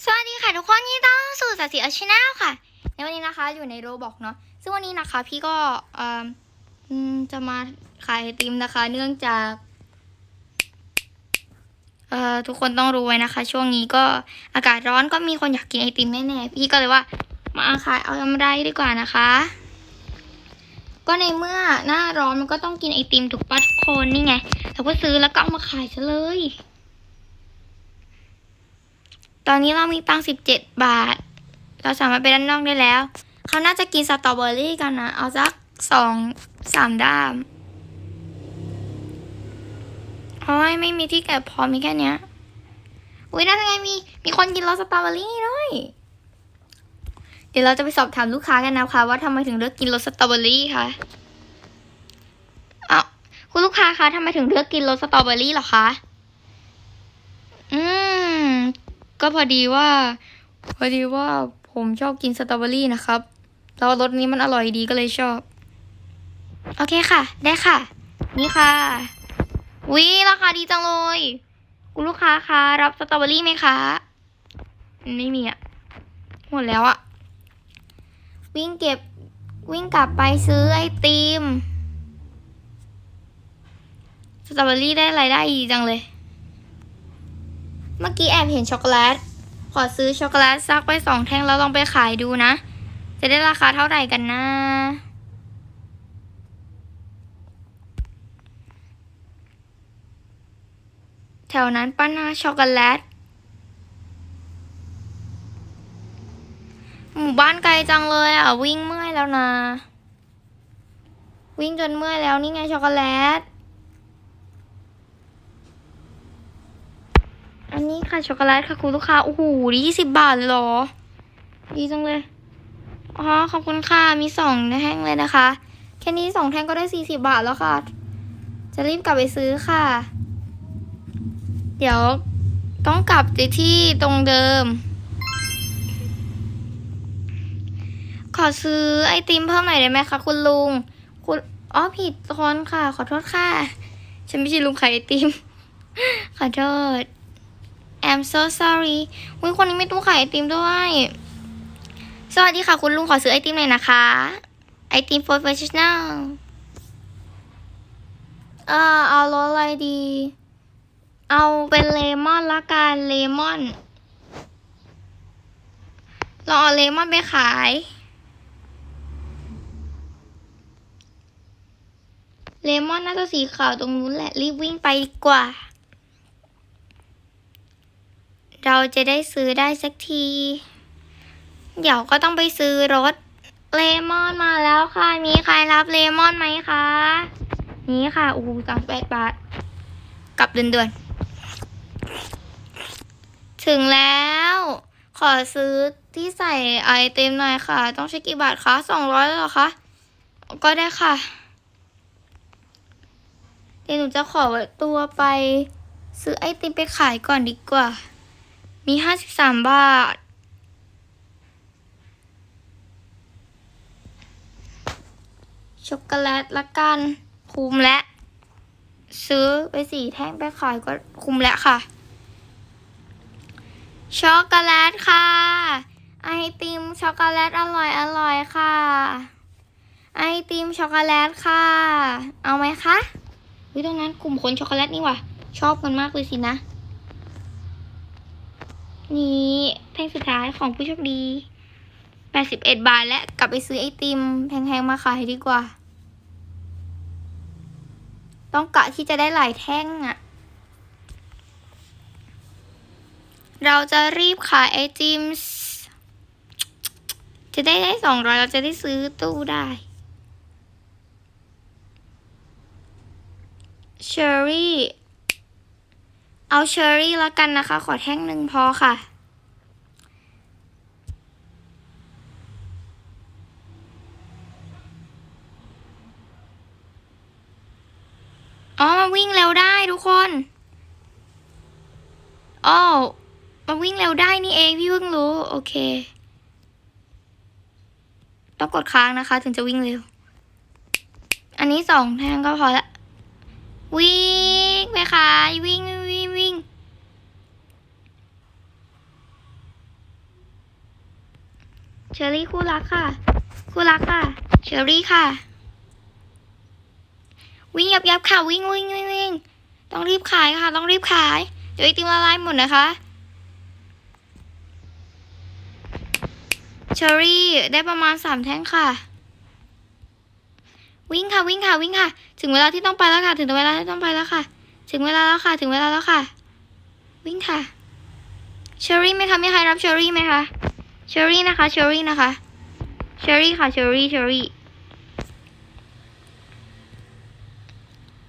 สวัสดีค่ะทุกคนยินดีต้อนรับสู่สัตว์สีอาชแนลค่ะ ในวันนี้นะคะอยู่ในโรบอกเนาะซึ่งวันนี้นะคะพี่ก็เอ่อจะมาขายไอติมนะคะ เนื่องจากเอ่อทุกคนต้องรู้ไว้นะคะ ช่วงนี้ก็อากาศร้อนก็มีคนอยากกินไอติมแน่ๆพี่ก็เลยว่า มาขายเอากำไรดีกว่านะคะ ก็ในเมื่อหน้าร้อนมันก็ต้องกินไอติมถูกปะทุกคนนี่ไงเราก็ซื้อแล้วก็เอามาขายซะเลย ตอนนี้เรามีตังสิบเจ็ดบาท เราสามารถไปด้านนอกได้แล้ว เขาน่าจะกินสตรอเบอรี่กันนะ เอาสักสองสามด้ามโอ้ยไม่มีที่แกะพอมีแค่เนี้ย อุ้ยนั่นไงมี มีคนกินรสสตรอเบอรี่ด้วย เดี๋ยวเราจะไปสอบถามลูกค้ากันนะคะ ว่าทำไมถึงเลือกกินรสสตรอเบอรี่คะเอาคุณลูกค้าคะทำไมถึงเลือกกินรสสตรอเบอรี่หรอคะ อืม ก็พอดีว่า พอดีว่าผมชอบกินสตรอเบอรี่นะครับแล้วรสนี้มันอร่อยดีก็เลยชอบ โอเคค่ะ ได้ค่ะ นี่ค่ะวิราคาดีจังเลยคุณลูกค้าคะรับสตรอเบอรี่ไหมคะไม่มีอะหมดแล้วอะวิ่งเก็บวิ่งกลับไปซื้อไอติมสตรอเบอรี่ได้รายได้ดีจังเลย เมื่อกี้แอบเห็นช็อกโกแลต ขอซื้อช็อกโกแลตซักไปสองแท่งแล้วลองไปขายดูนะ จะได้ราคาเท่าไหร่กันนะ แถวนั้นป้านาช็อกโกแลต หมู่บ้านไกลจังเลยอะ วิ่งเมื่อยแล้วนะ วิ่งจนเมื่อยแล้วนี่ไงช็อกโกแลต อันนี้ค่ะช็อกโกแลตค่ะคุณลูกค้าโอ้โหยี่สิบบาทเลยเหรอ ดีจังเลยอ๋อขอบคุณค่ะมีสองแท่งเลยนะคะ แค่นี้สองแท่งก็ได้สี่สิบาทแล้วค่ะ จะรีบกลับไปซื้อค่ะ เดี๋ยวต้องกลับไปที่ตรงเดิม ขอซื้อไอติมเพิ่มหน่อยได้ไหมคะคุณลุง คุณอ๋อผิดคนค่ะ ขอโทษค่ะ ฉันไม่ใช่ลุงขายไอติม ขอโทษ I'm so sorry อุ้ยคนนี้ไม่ตู้ขายไอติมด้วย สวัสดีค่ะคุณลุงขอซื้อไอติมหน่อยนะคะ ไอติม professional เอ่อเอารสอะไรดี เอาเป็นเลมอนละกันเลมอนลองเอาเลมอนไปขาย เลมอนน่าจะสีขาวตรงนู้นแหละ รีบวิ่งไปดีกว่า เราจะได้ซื้อได้สักที เดี๋ยวก็ต้องไปซื้อรถเลมอนมาแล้วค่ะ มีใครรับเลมอนไหมคะ นี่ค่ะอู้สามแปดบาท กลับเดือนเดือนๆถึงแล้ว ขอซื้อที่ใส่ไอเต็มหน่อยค่ะ ต้องใช้กี่บาทคะสองร้อยหรอคะ ก็ได้ค่ะเดี๋ยวหนูจะขอตัวไปซื้อไอติมไปขายก่อนดีกว่า มีห้าสิบสามบาท ช็อกโกแลตละกัน คุ้มและ ซื้อไปสี่แท่งไปขายก็คุ้มแล้วค่ะ ช็อกโกแลตค่ะ ไอติมช็อกโกแลตอร่อยอร่อยค่ะ ไอติมช็อกโกแลตค่ะ เอาไหมคะวิตรงนั้นกลุ่มคนช็อกโกแลตนี่ว่ะ ชอบกันมากเลยสินะ นี่แท่งสุดท้ายของผู้โชคดี 81 บาทและกลับไปซื้อไอติมแพงๆมาขายดีกว่า ต้องกะที่จะได้หลายแท่งอะ่ะเราจะรีบขายไอติมจะได้ได้สองร้อยเราจะได้ซื้อตู้ได้เชอรี่ เอาเชอร์รี่ละกันนะคะ ขอแท่งหนึ่งพอค่ะ อ๋อมาวิ่งเร็วได้ทุกคนอ๋อมาวิ่งเร็วได้นี่เองพี่เพิ่งรู้ โอเค ต้องกดค้างนะคะ ถึงจะวิ่งเร็ว อันนี้สองแทงก็พอละ วิ่งไปค่ะวิ่ง วิ่ง เชอรี่คู่รักค่ะ คู่รักค่ะ เชอรี่ค่ะ วิ่งยับยับค่ะ วิ่งวิ่งวิ่งวิ่งต้องรีบขายค่ะ ต้องรีบขาย เดี๋ยวไอติมละลายหมดนะคะ เชอรี่ได้ประมาณสามแท่งค่ะวิ่งค่ะวิ่งค่ะวิ่งค่ะ ถึงเวลาที่ต้องไปแล้วค่ะ ถึงเวลาที่ต้องไปแล้วค่ะ ถึงเวลาแล้วค่ะ ถึงเวลาแล้วค่ะ วิ่งค่ะเชอรี่ไหมคะมีใครรับเชอรี่ไหมคะเชอรี่นะคะเชอรี่นะคะเชอรี่ค่ะเชอรี่เชอรี่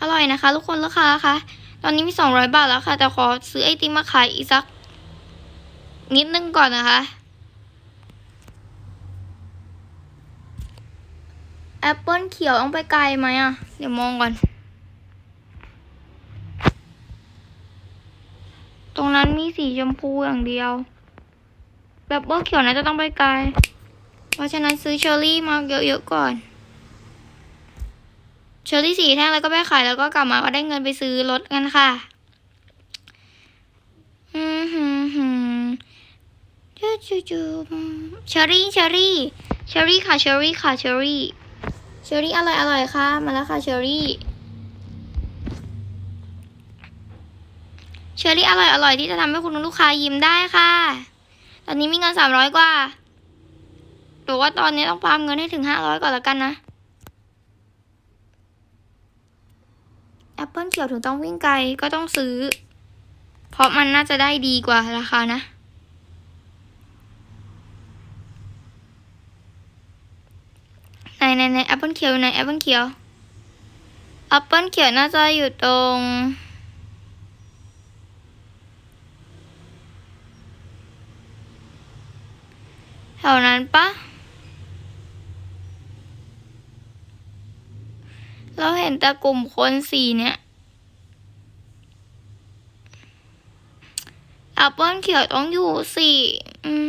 อร่อยนะคะ ทุกคนลูกค้าคะตอนนี้มีสองร้อยบาทแล้วค่ะ แต่ขอซื้อไอติมมาขายอีกสัก นิดนึงก่อนนะคะแอปเปิลเขียวต้องไปไกลไหมอะ เดี๋ยวมองก่อน ตรงนั้นมีสีชมพูอย่างเดียวแอปเปิลเขียวน่าจะต้องไปไกล เพราะฉะนั้นซื้อเชอร์รี่มาเยอะๆก่อน เชอร์รี่สี่แท่งแล้วก็ไปขายแล้วก็กลับมาก็ได้เงินไปซื้อรถกันค่ะ อืมหืมหืมจูจูจูเชอร์รี่เชอร์รี่เชอร์รี่ค่ะเชอร์รี่ค่ะเชอร์รี่เชอร์รี่อร่อยอร่อยค่ะ มาแล้วค่ะเชอร์รี่ อร์รี่อร่อยอร่อยที่จะทำให้คุณลูกค้ายิ้มได้ค่ะ ตอนนี้มีเงินสามร้อยกว่าหรือว่าตอนนี้ต้องปามเงินให้ถึงห้าร้อยก่อนแล้วกันนะแอปเปิลเขียวถึงต้องวิ่งไกลก็ต้องซื้อ เพราะมันน่าจะได้ดีกว่าราคานะไหนไหนไหนแอปเปิลเขียวอยู่ไหนแอปเปิลเขียวแอปเปิลเขียวน่าจะอยู่ตรง ถวนั้นปะเราเห็นแต่กลุ่มคนสีเนี่ยแอปเปิลเขียวต้องอยู่สี่ม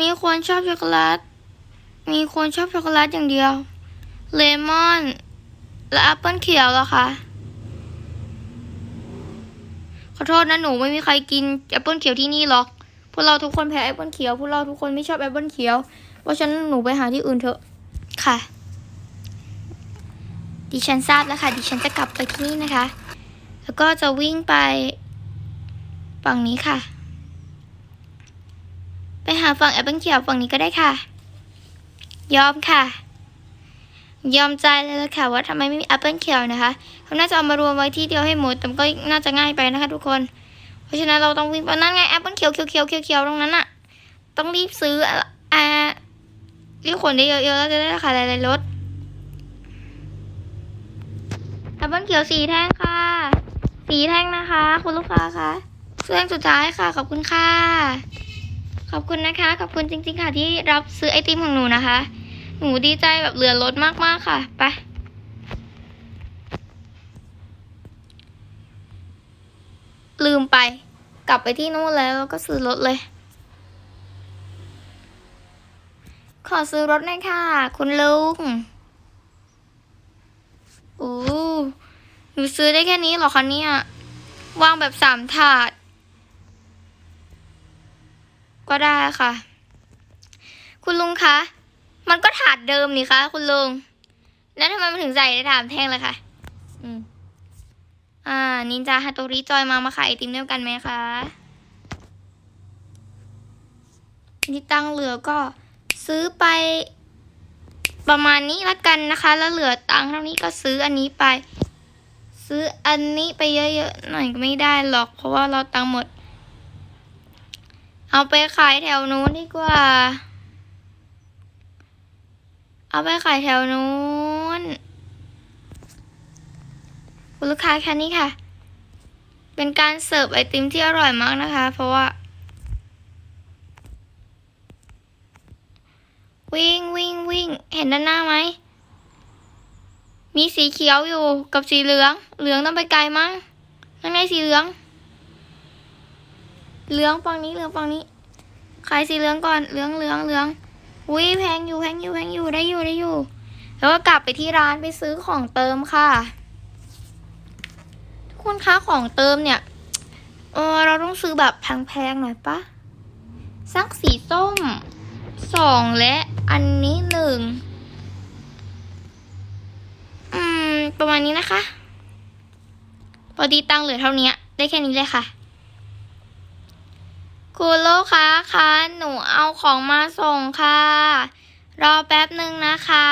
มีคนชอบช็อกโกแลต มีคนชอบช็อกโกแลตอย่างเดียว เลมอน และแอปเปิลเขียวเหรอคะขอโทษนะหนูไม่มีใครกินแอปเปิลเขียวที่นี่หรอก วกเราทุกคนแพ้แอปเปิลเขียว พวกเราทุกคนไม่ชอบแอปเปิลเขียว เพราะฉะนั้นหนูไปหาที่อื่นเถอะค่ะ ดิฉันทราบแล้วค่ะ ดิฉันจะกลับไปที่นี่นะคะ แล้วก็จะวิ่งไปฝั่งนี้ค่ะ ไปหาฝั่งแอปเปิลเขียวฝั่งนี้ก็ได้ค่ะ ยอมค่ะ ยอมใจเลยละค่ะ ว่าทำไมไม่มีแอปเปิลเขียวนะคะเขาน่าจะเอามารวมไว้ที่เดียวให้หมดแต่ก็น่าจะง่ายไปนะคะ ทุกคน เพราะฉะนั้นเราต้องวิ่งไปนั่นไงแอปเปิลเขียวเขียวเขียวเขียวเขียวตรงนั้นอะต้องรีบซื้ออ่ารีบขนได้เยอะๆแล้วจะได้ราคาหลายๆลดแอปเปิลเขียวสีแท่งค่ะ สีแท่งนะคะ คุณลูกค้าคะซื้อแท่งสุดท้ายค่ะ ขอบคุณค่ะ ขอบคุณนะคะ ขอบคุณจริง ๆ ค่ะที่รับซื้อไอติมของหนูนะคะ หนูดีใจแบบเหลือรถมากๆค่ะ ไป ลืมไป กลับไปที่นู่นแล้วแล้วก็ซื้อรถเลย ขอซื้อรถหน่อยค่ะ คุณลุงโอ้หนูซื้อได้แค่นี้หรอคะเนี่ยวางแบบสามถาด ก็ได้ค่ะ คุณลุงคะ มันก็ถาดเดิมนี่คะคุณลุง แล้วทำไมมันถึงใส่ได้ถามแท่งเลยคะอืม อ่า นินจาฮาโตริจอยมามาขายไอติมเด้วกันไหมคะนี่ตังเหลือก็ซื้อไป ประมาณนี้ละกันนะคะ แล้วเหลือตังค์เท่านี้ก็ซื้ออันนี้ไป ซื้ออันนี้ไปเยอะๆหน่อยก็ไม่ได้หรอก เพราะว่าเราตังค์หมด เอาไปขายแถวนู้นดีกว่า เอาไปขายแถวนู้น คุณลูกค้าแค่นี้ค่ะ เป็นการเสิร์ฟไอติมที่อร่อยมากนะคะ เพราะว่า วิ่งวิ่งวิ่งเห็นด้านหน้าไหม มีสีเขียวอยู่กับสีเหลือง เหลืองต้องไปไกลมั้งนั่นไงสีเหลือง เหลืองฝั่งนี้เหลืองฝั่งนี้ ขายสีเหลืองก่อน เหลืองเหลืองเหลืองอุ้ยแพงอยู่แพงอยู่แพงอยู่ได้อยู่ได้อยู่ แล้วก็กลับไปที่ร้านไปซื้อของเติมค่ะ คนคะของเติมเนี่ย เออเราต้องซื้อแบบแพงๆหน่อยปะสักสีส้มสองและอันนี้หนึ่งอืม ประมาณนี้นะคะพอดีตังเหลือเท่านี้ ได้แค่นี้เลยค่ะคุณลูกค้าคะหนูเอาของมาส่งค่ะ รอแป๊บหนึ่งนะคะ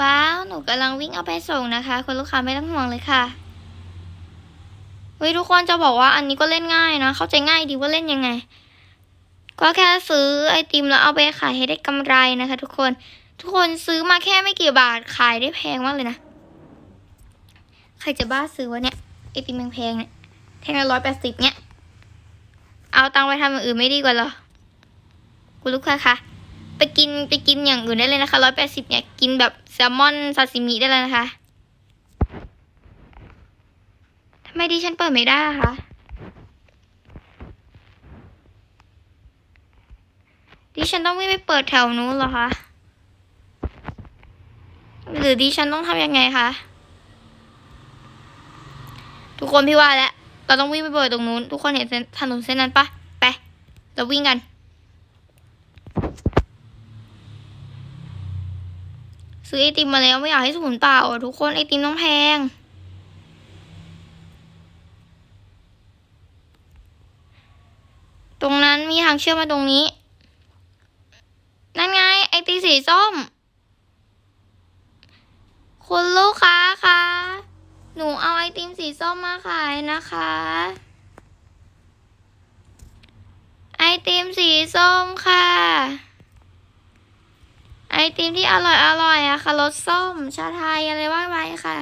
ว้าว หนูกำลังวิ่งเอาไปส่งนะคะ คุณลูกค้าไม่ต้องห่วงเลยค่ะ เฮ้ยทุกคนจะบอกว่าอันนี้ก็เล่นง่ายนะ เข้าใจง่ายดีว่าเล่นยังไง ก็แค่ซื้อไอติมแล้วเอาไปขายให้ได้กำไรนะคะ ทุกคน ทุกคนซื้อมาแค่ไม่กี่บาทขายได้แพงมากเลยนะ ใครจะบ้าซื้อวะเนี่ยไอติมแพงๆเนี่ยแท่งละร้อยแปดสิบเนี่ย เอาตังไปทำอย่างอื่นไม่ดีกว่าเหรอ คุณลูกค้าคะ ไปกินไปกินอย่างอื่นได้เลยนะคะร้อยแปดสิบเนี่ยกินแบบแซลมอนซาซิมิได้เลยนะคะทำไมดิฉันเปิดไม่ได้คะดิฉันต้องวิ่งไปเปิดแถวนู้นเหรอคะหรือดิฉันต้องทำยังไงคะทุกคนพี่ว่าแล้วเราต้องวิ่งไปเปิดตรงนู้น ทุกคนเห็นถนนเส้นนั้นปะไปเราวิ่งกัน ซื้อไอติมมาแล้วไม่อยากให้สูญเปล่าอะทุกคนไอติมต้องแพง ตรงนั้นมีทางเชื่อมมาตรงนี้ นั่นไง ไอติมสีส้ม คุณลูกค้าคะหนูเอาไอติมสีส้มมาขายนะคะ ไอติมสีส้มค่ะ ติมที่อร่อยอร่อยอะค่ะรสส้ม ชาไทยอะไรว่าไปค่ะ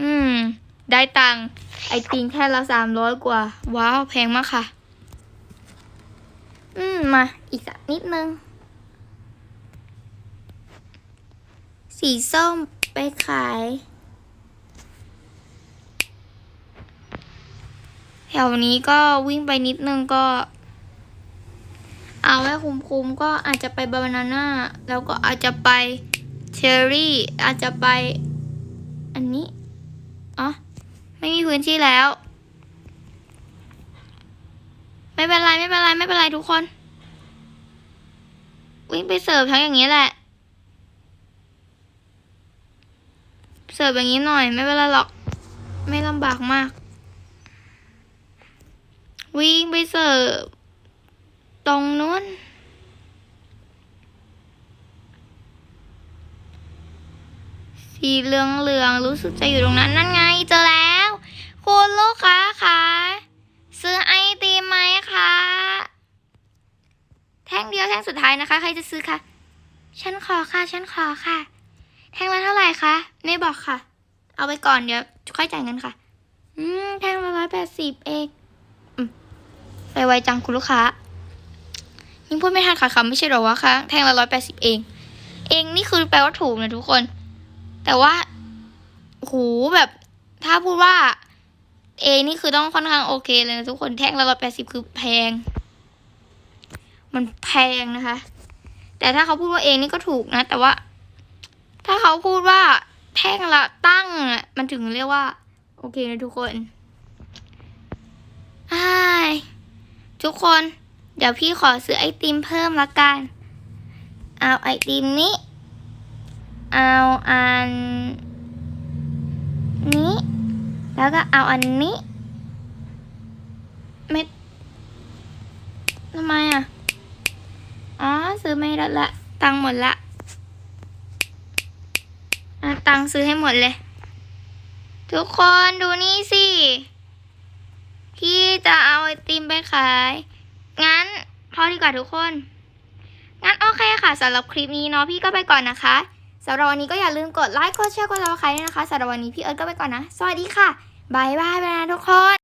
อืม ได้ตังค์ไอติมแค่ละสามร้อยกว่า ว้าว แพงมากค่ะ อืม มา อีกสักนิดนึง สีส้มไปขาย แถวนี้ก็วิ่งไปนิดนึงก็ เอาไว้คุ้มๆก็อาจจะไปบานาน่าแล้วก็อาจจะไปเชอร์รี่ อาจจะไป อันนี้อ๋อไม่มีพื้นที่แล้ว ไม่เป็นไรไม่เป็นไรไม่เป็นไรทุกคน วิ่งไปเสิร์ฟทั้งอย่างนี้แหละ เสิร์ฟอย่างนี้หน่อยไม่เป็นไรหรอก ไม่ลำบากมาก วิ่งไปเสิร์ฟ ตรงนู้น สีเหลืองเหลืองๆรู้สึกจะอยู่ตรงนั้น นั่นไงเจอแล้ว คุณลูกค้าคะซื้อไอติมไหมคะ แท่งเดียวแท่งสุดท้ายนะคะ ใครจะซื้อคะฉันขอค่ะฉันขอค่ะ แท่งละเท่าไหร่คะไม่บอกค่ะ เอาไปก่อนเดี๋ยวค่อยจ่ายเงินค่ะ อืมแท่งละร้อยแปดสิบเองไปไวจังคุณลูกค้า ยิ่งพูดไม่ทันขาดคำไม่ใช่หรอวะคะแท่งละร้อยแปดสิบเอง เองนี่คือแปลว่าถูกนะทุกคน แต่ว่าโหแบบถ้าพูดว่าเองนี่คือต้องค่อนข้างโอเคเลยนะทุกคนแท่งละร้อยแปดสิบคือแพง มันแพงนะคะ แต่ถ้าเขาพูดว่าเองนี่ก็ถูกนะ แต่ว่า ถ้าเขาพูดว่าแท่งละตั้งอะมันถึงเรียกว่า โอเคนะทุกคนอ้ายทุกคน เดี๋ยวพี่ขอซื้อไอติมเพิ่มละกัน เอาไอติมนี้ เอาอัน นี้ แล้วก็เอาอันนี้ไม่ทำไมอะ อ๋อ ซื้อไม่ได้ละ ตังค์หมดละอะตังค์ซื้อให้หมดเลย ทุกคนดูนี่สิ พี่จะเอาไอติมไปขาย พอดีกว่าทุกคน งั้นโอเคค่ะสำหรับคลิปนี้เนาะพี่ก็ไปก่อนนะคะสำหรับวันนี้ก็อย่าลืมกดไลค์กดแชร์กดซับสไครต์ด้วยนะคะสำหรับวันนี้พี่เอิร์ธก็ไปก่อนนะ สวัสดีค่ะบายบายไปนะทุกคน